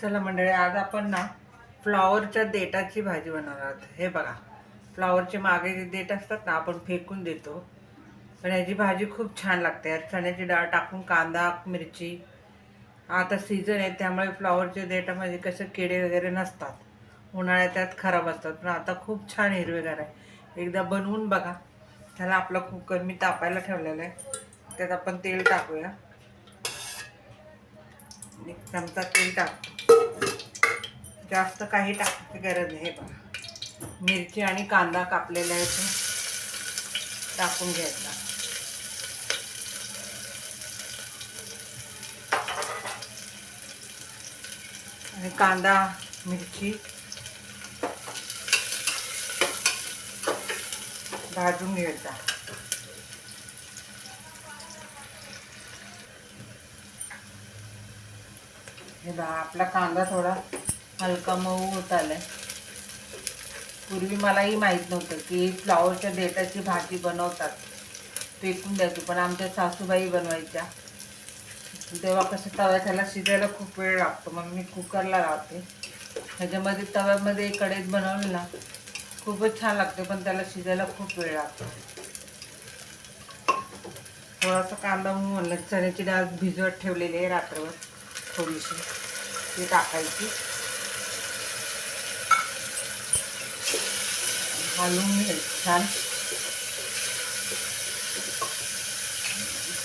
चला मंडळी आज आपण ना फ्लॉवरच्या देटाची भाजी बनवणार आहोत. हे बघा फ्लॉवरचे मागे जे देठ असतात ना आपण फेकून देतो. पण याची भाजी खूप छान लागते. यात चण्याची डाळ टाकून कांदा मिरची आता सीझन आहे त्यामुळे फ्लॉवरच्या देठामध्ये कसं किडे वगैरे नसतात. उन्हाळ्यात त्यात खराब असतात. पण आता खूप छान हिरवेगार आहे. एकदा बनवून बघा. त्याला आपला कुकर मी तापायला ठेवलेला आहे. त्यात आपण तेल टाकूया. एक चमचा तेल टाकतो. जास्त काही टाकण्याची गरज नाही बघा. मिरची आणि कांदा कापलेला आहे तो. टाकून घ्यायचा. आणि कांदा मिरची भाजून घ्यायचा. हे बघा आपला कांदा थोडा हलका मऊ होत आलाय. पूर्वी मलाही माहीत नव्हतं की फ्लावरच्या देठाची भाजी बनवतात. फेकून द्यायची पण आमच्या सासूबाई बनवायच्या. तेव्हा कसं तव्या त्याला शिजायला खूप वेळ लागतो मग मी कुकरला लावते. ह्याच्यामध्ये तव्यामध्ये कढईत बनवलं ना खूपच छान लागते पण त्याला शिजायला खूप वेळ लागतो. थोडासा कांदा म्हणलं चण्याची डाळ भिजवत ठेवलेली आहे रात्रभर. थोडीशी ती टाकायची. घालून घ्यायची छान.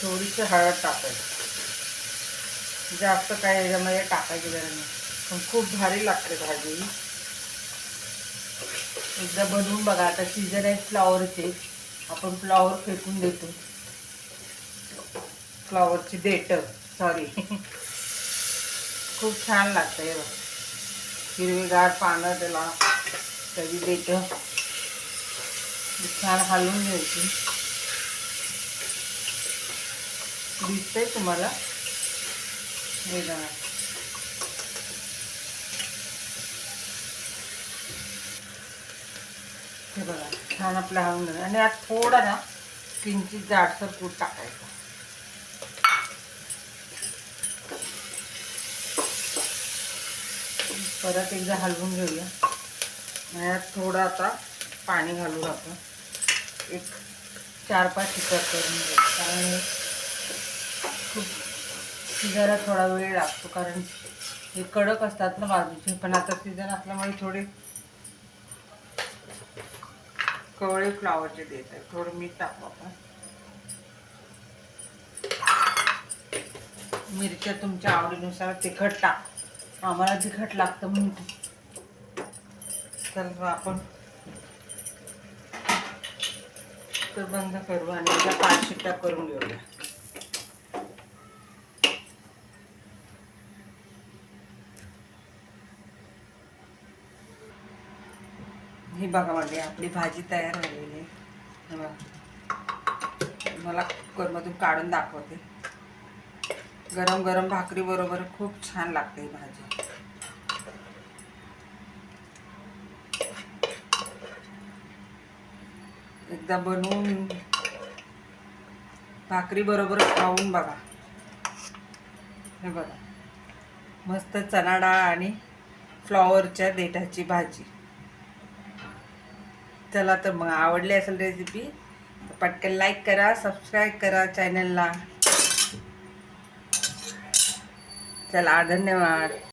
थोडीशी हळद टाकायची. जास्त काय याच्यामध्ये टाकायची गरज नाही. पण खूप भारी लागते भाजी. एकदा बनवून बघा. आता सीजन आहे फ्लावरचे. आपण फ्लावर फेकून देतो. फ्लावरची देठ सॉरी. खूप छान लागतं हे बघ. हिरवीगार पानं त्याला त्याची देतं. छान हलवून घ्यायची. दिसतंय तुम्हाला? हे बघा. हे बघा छान आपलं हलवून आणि आज थोडा ना किंचित जाडसर कूट टाकायचं. परत एकदा हलवून घेऊया. आणि यात थोडं आता पाणी घालू आपण. एक चार पाच शिकर करून घेऊ. कारण खूप शिजायला थोडा वेळ लागतो. कारण हे कडक असतात ना बाजूचे. पण आता सीझन असल्यामुळे थोडे कवळे फ्लावरचे देत आहे. थोडं मीठ टाकू आपण. मिरच्या तुमच्या आवडीनुसार तिखट टाक. आम्हाला तिखट लागतं म्हणून. तर आपण तर बंद करू आणि त्या पाच शिट्ट्या करून घेऊया. ही बघा म्हणजे आपली भाजी तयार झालेली आहे. मला कुकरमधून काढून दाखवते. गरम गरम भाकरी बरोबर खूप छान लागते ही भाजी. एकदा बनवून भाकरी बरोबर खाऊन बघा. हे बघा. मस्त चणाडा आणि फ्लॉवरच्या देठाची भाजी. चला तर मग आवडली असेल रेसिपी तर पटकन लाईक करा सबस्क्राईब करा चॅनलला चला धन्यवाद.